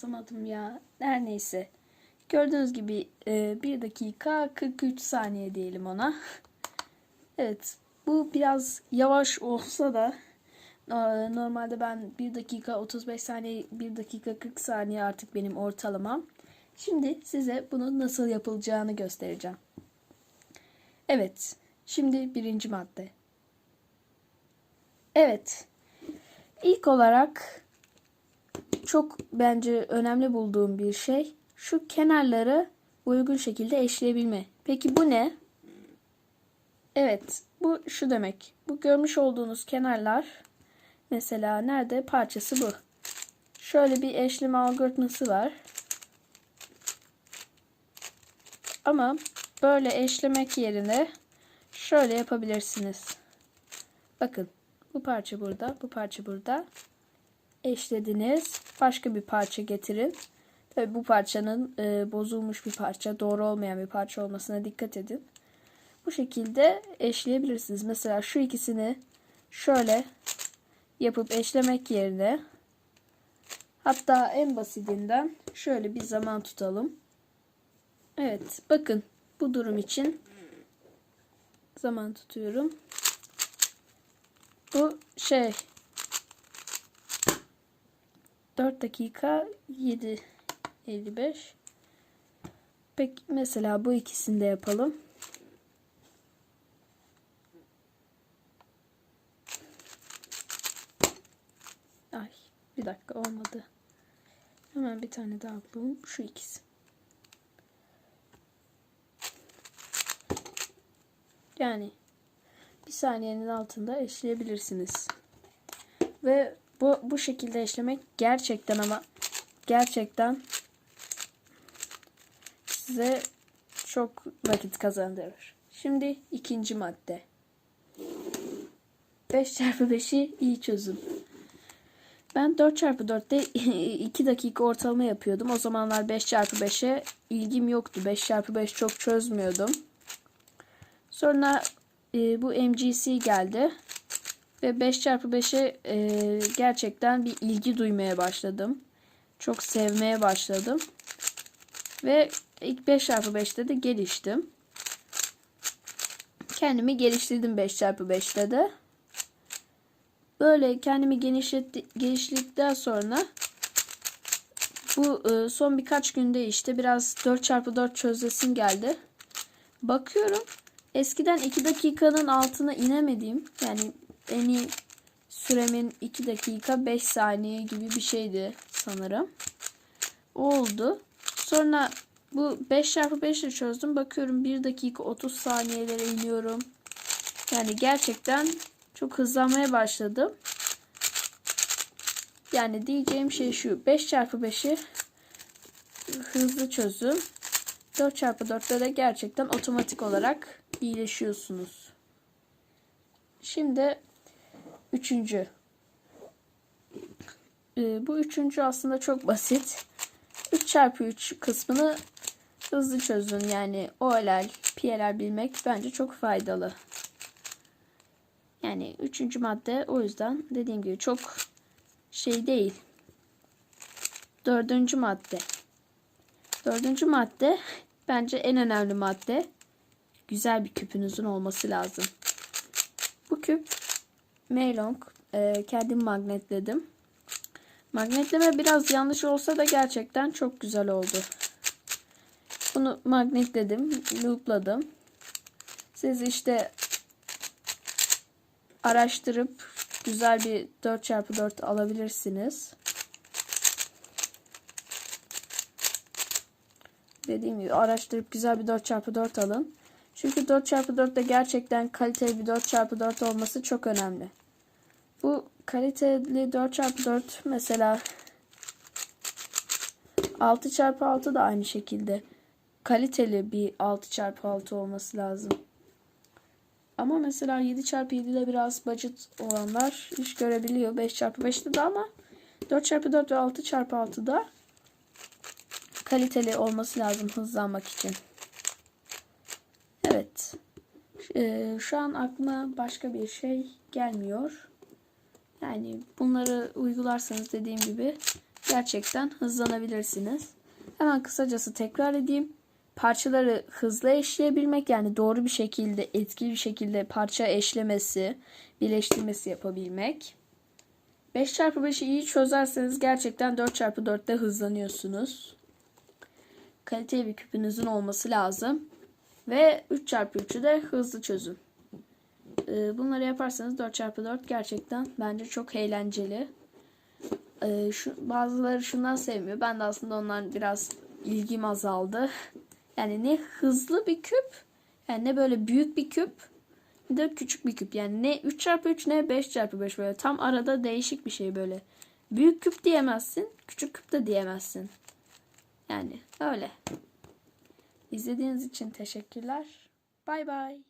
basamadım ya. Her neyse. Gördüğünüz gibi e, 1 dakika 43 saniye diyelim ona. Evet. Bu biraz yavaş olsa da e, normalde ben 1 dakika 35 saniye 1 dakika 40 saniye artık benim ortalamam. Şimdi size bunun nasıl yapılacağını göstereceğim. Evet. Şimdi birinci madde. Evet. İlk olarak çok bence önemli bulduğum bir şey şu kenarları uygun şekilde eşleyebilme. Peki bu ne? Evet, bu şu demek. Bu görmüş olduğunuz kenarlar mesela nerede? Parçası bu. Şöyle bir eşleme algoritması var. Ama böyle eşlemek yerine şöyle yapabilirsiniz. Bakın bu parça burada, bu parça burada. Eşlediniz. Başka bir parça getirin. Tabii bu parçanın e, bozulmuş bir parça, doğru olmayan bir parça olmasına dikkat edin. Bu şekilde eşleyebilirsiniz. Mesela şu ikisini şöyle yapıp eşlemek yerine hatta en basitinden şöyle bir zaman tutalım. Evet, bakın bu durum için zaman tutuyorum. Bu şey 4 dakika 7 55 Peki mesela bu ikisini de yapalım. Ay bir dakika olmadı. Hemen bir tane daha bulalım. Şu ikisi. Yani bir saniyenin altında eşleyebilirsiniz. Ve bu, bu şekilde eşlemek gerçekten ama gerçekten size çok vakit kazandırır. Şimdi ikinci madde. 5 çarpı 5'i iyi çözün. Ben 4 çarpı 4'te 2 dakika ortalama yapıyordum. O zamanlar 5 çarpı 5'e ilgim yoktu. 5 çarpı 5 çok çözmüyordum. Sonra e, bu MGC geldi. Ve 5 çarpı 5'e e, gerçekten bir ilgi duymaya başladım. Çok sevmeye başladım. Ve ilk 5 çarpı 5'te de geliştim. Kendimi geliştirdim 5 çarpı 5'te de. Böyle kendimi genişletti, geliştirdikten sonra bu e, son birkaç günde işte biraz 4 çarpı 4 çözesim geldi. Bakıyorum eskiden 2 dakikanın altına inemediğim yani en iyi süremin 2 dakika 5 saniye gibi bir şeydi sanırım. O oldu. Sonra bu 5 çarpı 5 ile çözdüm. Bakıyorum 1 dakika 30 saniyelere iniyorum. Yani gerçekten çok hızlanmaya başladım. Yani diyeceğim şey şu. 5 çarpı 5'i hızlı çözüm. 4 çarpı 4'te de gerçekten otomatik olarak iyileşiyorsunuz. Şimdi üçüncü. Ee, bu üçüncü aslında çok basit. 3 çarpı 3 kısmını hızlı çözün. Yani OLL, PLL bilmek bence çok faydalı. Yani üçüncü madde o yüzden dediğim gibi çok şey değil. Dördüncü madde. Dördüncü madde bence en önemli madde. Güzel bir küpünüzün olması lazım. Bu küp Meilong e, kendim magnetledim. Magnetleme biraz yanlış olsa da gerçekten çok güzel oldu. Bunu magnetledim, loopladım. Siz işte araştırıp güzel bir 4x4 alabilirsiniz. Dediğim gibi araştırıp güzel bir 4x4 alın. Çünkü 4x4'te gerçekten kaliteli bir 4x4 olması çok önemli. Bu kaliteli 4x4 mesela 6x6 da aynı şekilde kaliteli bir 6x6 olması lazım. Ama mesela 7x7'de biraz budget olanlar iş görebiliyor. 5x5'te de ama 4x4 ve 6x6'da kaliteli olması lazım hızlanmak için. Evet. Ee, şu an aklıma başka bir şey gelmiyor. Yani bunları uygularsanız dediğim gibi gerçekten hızlanabilirsiniz. Hemen kısacası tekrar edeyim. Parçaları hızlı eşleyebilmek yani doğru bir şekilde etkili bir şekilde parça eşlemesi, birleştirmesi yapabilmek. 5x5'i iyi çözerseniz gerçekten 4x4'te hızlanıyorsunuz. Kaliteli bir küpünüzün olması lazım. Ve 3x3'ü de hızlı çözün. Ee, Bunları yaparsanız 4x4 gerçekten bence çok eğlenceli. Ee, şu, bazıları şundan sevmiyor. Ben de aslında ondan biraz ilgim azaldı. Yani ne hızlı bir küp, yani ne böyle büyük bir küp, ne de küçük bir küp. Yani ne 3x3 ne 5x5 böyle tam arada değişik bir şey böyle. Büyük küp diyemezsin, küçük küp de diyemezsin. Yani öyle. İzlediğiniz için teşekkürler. Bay bay.